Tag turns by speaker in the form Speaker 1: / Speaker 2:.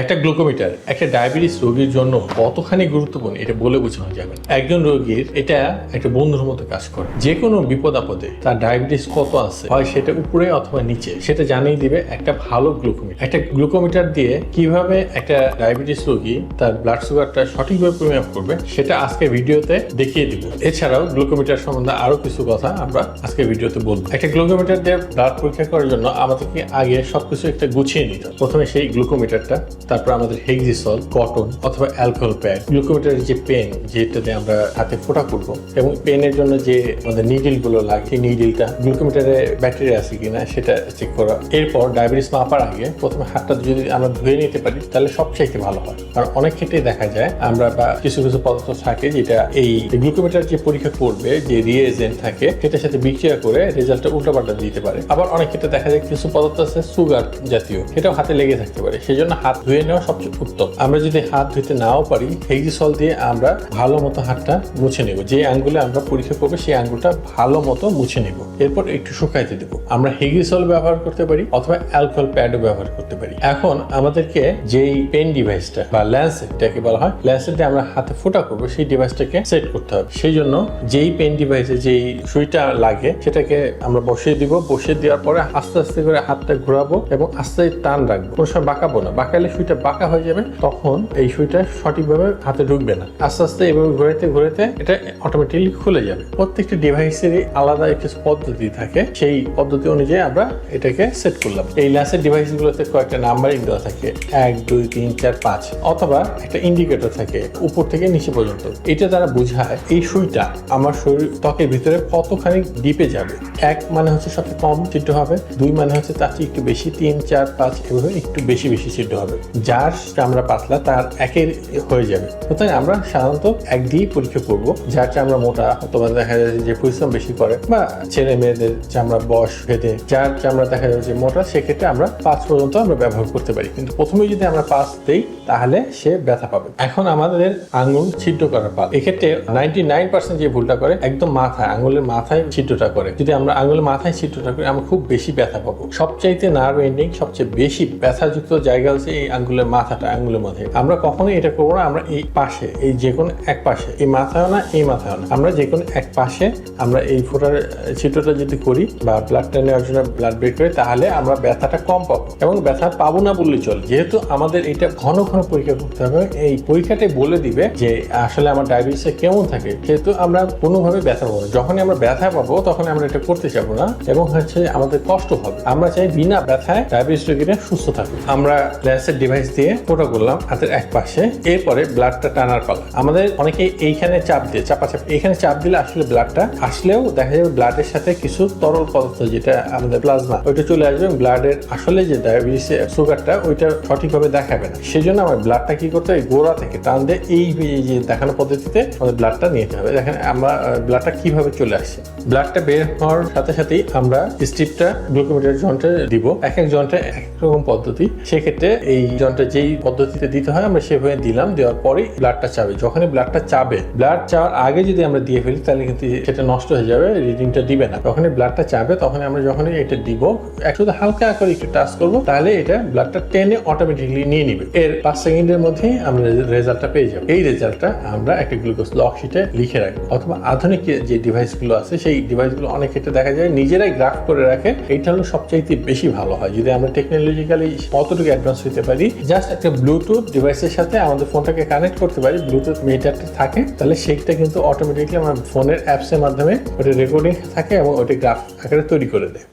Speaker 1: একটা গ্লুকোমিটার, একটা ডায়াবেটিস রোগীর জন্য কতখানি গুরুত্বপূর্ণ, এটা বলে বোঝানো যাবে একজন রোগীর এটা একটা বন্ধুর মতো কাজ করে। যে কোনো বিপদ আপদে তার ডায়াবেটিস কত আছে, হয় সেটা উপরে অথবা নিচে, সেটা জানিয়ে দিবে একটা ভালো গ্লুকোমিটার। একটা গ্লুকোমিটার দিয়ে কীভাবে একটা ডায়াবেটিস রোগী তার ব্লাড সুগারটা সঠিকভাবে পরিমাপ করবে, সেটা আজকে ভিডিওতে দেখিয়ে দিব। এছাড়াও গ্লুকোমিটার সম্বন্ধে আরও কিছু কথা আমরা আজকে ভিডিওতে বলব। একটা গ্লুকোমিটার দিয়ে ব্লাড পরীক্ষা করার জন্য আমাদেরকে আগে সবকিছু একটা গুছিয়ে নিতে। প্রথমে সেই গ্লুকোমিটারটা তারপর আমাদের হেক্সিসল কটন অথবা অ্যালকোহল প্যাড গ্লুকোমিটারের যে পেন যেটাতে আমরা হাতে ফোটা করব, এবং পেনের জন্য যে আমাদের নিডিলগুলো লাগে সেই নিডিলটা গ্লুকোমিটারে ব্যাটারি আছে কিনা সেটা চেক করা। এরপর ডায়াবেটিস মাপার আগে প্রথমে হাতটা যদি আমরা ধুয়ে নিতে পারি, তাহলে সবচাইতে ভালো হয়। কারণ অনেক ক্ষেত্রেই দেখা যায়, আমরা বা কিছু কিছু পদার্থ থাকে যেটা এই গ্লুকোমিটার যে পরীক্ষা করবে, যে রিয়েজেন্ট থাকে, সেটার সাথে বিক্রিয়া করে রেজাল্টটা উল্টাপাল্টা দিতে পারে। আবার অনেক ক্ষেত্রে দেখা যায় কিছু পদার্থ আছে সুগার জাতীয়, সেটাও হাতে লেগে থাকতে পারে। সেই জন্য হাত ধুয়ে নেওয়া সবচেয়ে উত্তম। আমরা যদি হাত ধুতে নাও পারি হেক্সিসল দিয়ে আমরা ভালো মতো হাতটা মুছে নেব। যে আঙ্গুলে আমরা পরীক্ষা করব, সেই আঙ্গুলটা ভালো মতো মুছে নেব। এরপর একটু শুকাইতে দেব। আমরা হেক্সিসল ব্যবহার করতে পারি, অথবা অ্যালকোহল প্যাডও ব্যবহার করতে পারি। এখন আমাদেরকে যেই পেন ডিভাইসটা, বা ল্যান্সেটটাকে বলা হয়, ল্যান্সেট আমরা হাতে ফোটা করব, সেই ডিভাইসটাকে সেট করতে হবে। সেই জন্য যেই পেন ডিভাইসে যেই সুইটা লাগে, সেটাকে আমরা বসিয়ে দিব। বসিয়ে দেওয়ার পরে আস্তে আস্তে করে হাতটা ঘোরাবো এবং আস্তে টান রাখব। কোনো সময় বাঁকাবো না। বাঁকালে সুইটা বাঁকা হয়ে যাবে, তখন এই সুইটা সঠিকভাবে হাতে ঢুকবে না। আস্তে আস্তে এভাবে ঘুরাইতে ঘুরাইতে এটা অটোমেটিকলি খুলে যাবে। প্রত্যেকটি ডিভাইসেরই আলাদা কিছু পদ্ধতি থাকে। সেই পদ্ধতি অনুযায়ী আমরা এটাকে সেট করলাম। এই ল্যাসের ডিভাইসগুলোতে কয়েকটা নাম্বারিং দেওয়া থাকে। এক, দুই, তিন, চার, পাঁচ। অথবা একটা ইন্ডিকেটর থাকে উপর থেকে নিচে পর্যন্ত। এটা দ্বারা বোঝায়, এই সুইটা আমার শরীর ত্বকের ভিতরে কতখানি ডিপে যাবে? এক মানে হচ্ছে সবচেয়ে কম ছিদ্র হবে, দুই মানে হচ্ছে তার চেয়ে একটু বেশি, তিন, চার, পাঁচ, এভাবে একটু বেশি বেশি ছিদ্র হবে। যার চামড়া পাতলা, তার একের হয়ে যাবে। সুতরাং আমরা সাধারণত এক দিয়েই পরীক্ষা করব। যার চামড়া মোটা, অথবা দেখা যাচ্ছে যে পরিশ্রম বেশি করে, বা ছেলে মেয়েদের চামড়া বয়স ভেদে, যার চামড়া দেখা যাচ্ছে মোটা, সেক্ষেত্রে আমরা পাঁচ পর্যন্ত আমরা ব্যবহার করতে পারি। কিন্তু প্রথমে যদি আমরা পাঁচ দেই, তাহলে সে ব্যথা পাবে। এখন আমাদের আঙুল ছিদ্র করার পাল। এক্ষেত্রে নাইনটি নাইন পার্সেন্ট যে ভুলটা করে, একদম মাথায় আঙুলের মাথায় ছিদ্রটা করে। যদি আমরা আঙুলের মাথায় ছিদ্রটা করি, আমরা খুব বেশি ব্যথা পাবো। সবচাইতে নার্ভ এন্ডিং সবচেয়ে বেশি ব্যথাযুক্ত জায়গা হচ্ছে এই আঙ্গুলের মাথাটা আঙ্গুলের মধ্যে। আমরা কখনোই এটা করব না, আমরা এই পাশে, এই যে কোনো এক পাশে, এই মাথায় না, এই মাথায় না। আমরা যে কোনো এক পাশে আমরা এই ফোটার ছিদ্রটা যদি করি বা ব্লাডটা নেওয়ার জন্য ব্লাড বের করি, তাহলে আমরা ব্যথাটা কম পাবো। এবং ব্যথা পাবো না বললে চলে। যেহেতু আমাদের এটা ঘন ঘন পরীক্ষা করতে হবে, এই পরীক্ষাটাই বলে দিবে যে আসলে আমার ডায়াবেটিসে কেমন থাকে। যেহেতু আমরা কোনোভাবে ব্যথা পাবো। যখনই আমরা ব্যথা পাবো তখন আমরা এটা করতে চাবো না, এবং হচ্ছে আমাদের কষ্ট হবে। আমরা চাই বিনা ব্যথায় ডায়াবেটিস রোগীরা সুস্থ থাকুক। আমরা ল্যান্সের ডিভাইস দিয়ে ফোটা করলাম হাতের এক পাশে। এরপরে ব্লাডটা টানার পালা। আমাদের অনেকে এইখানে চাপ দিয়ে চাপা চাপ এইখানে চাপ দিলে আসলে ব্লাডটা আসলেও দেখা যাবে ব্লাডের সাথে কিছু তরল পদার্থ, যেটা আমাদের প্লাজমা ওইটা চলে আসবে ব্লাডের আসলে যে ডায়াবেটিস সুগারটা, ওইটা সঠিকভাবে দেখাবে না। সেই জন্য আমার ব্লাডটা কি করতে হবে গোড়া থেকে টান দিয়ে এই যে দেখানো পদ্ধতিতে আমাদের ব্লাডটা নিতে হবে। দেখেন, আমরা ব্লাডটা কীভাবে চলে আসছে। ব্লাডটা বের হওয়ার সাথে সাথেই আমরা স্ট্রিপটা গ্লুকোমিটার যন্ত্রে দিব। এক এক যন্ত্রে এক রকম পদ্ধতি। সেক্ষেত্রে এই যন্ত্রে যেই পদ্ধতিতে দিতে হয়, আমরা সেভাবে দিলাম। দেওয়ার পরেই ব্লাডটা চাবে। যখনই ব্লাডটা চাবে, ব্লাড চাওয়ার আগে যদি আমরা দিয়ে ফেলি, তাহলে কিন্তু সেটা নষ্ট হয়ে যাবে, রিডিংটা দিবে না। যখনই ব্লাডটা চাবে তখন আমরা যখনই এটা দিব একটু হালকা করে একটু টাচ করব, তাহলে এটা ব্লাডটা টেনে অটোমেটিকলি নিয়ে নিবে। এর পাঁচ সেকেন্ডের মধ্যেই আমরা রেজাল্টটা পেয়ে যাব। এই রেজাল্টটা আমরা একটা গ্লুকোজ লক শিটে লিখে রাখব। অথবা আধুনিক যে ডিভাইসগুলো আছে, সেই ডিভাইসগুলো অনেক ক্ষেত্রে দেখা যায়, নিজেরাই গ্রাফ করে রাখে। এইটা হলো সবচাইতে বেশি ভালো হয়। যদি আমরা টেকনোলজিক্যালি কতটুকু অ্যাডভান্স হতে পারি জাস্ট একটা ব্লুটুথ ডিভাইসের সাথে আমাদের ফোনটাকে কানেক্ট করতে পারি ব্লুটুথ মিটারটা থাকে, তাহলে সেইটা কিন্তু অটোমেটিকলি আমার ফোনের অ্যাপসের মাধ্যমে ওটা রেকর্ডিং থাকে এবং ওটা গ্রাফ আকারে তৈরি করে দেয়।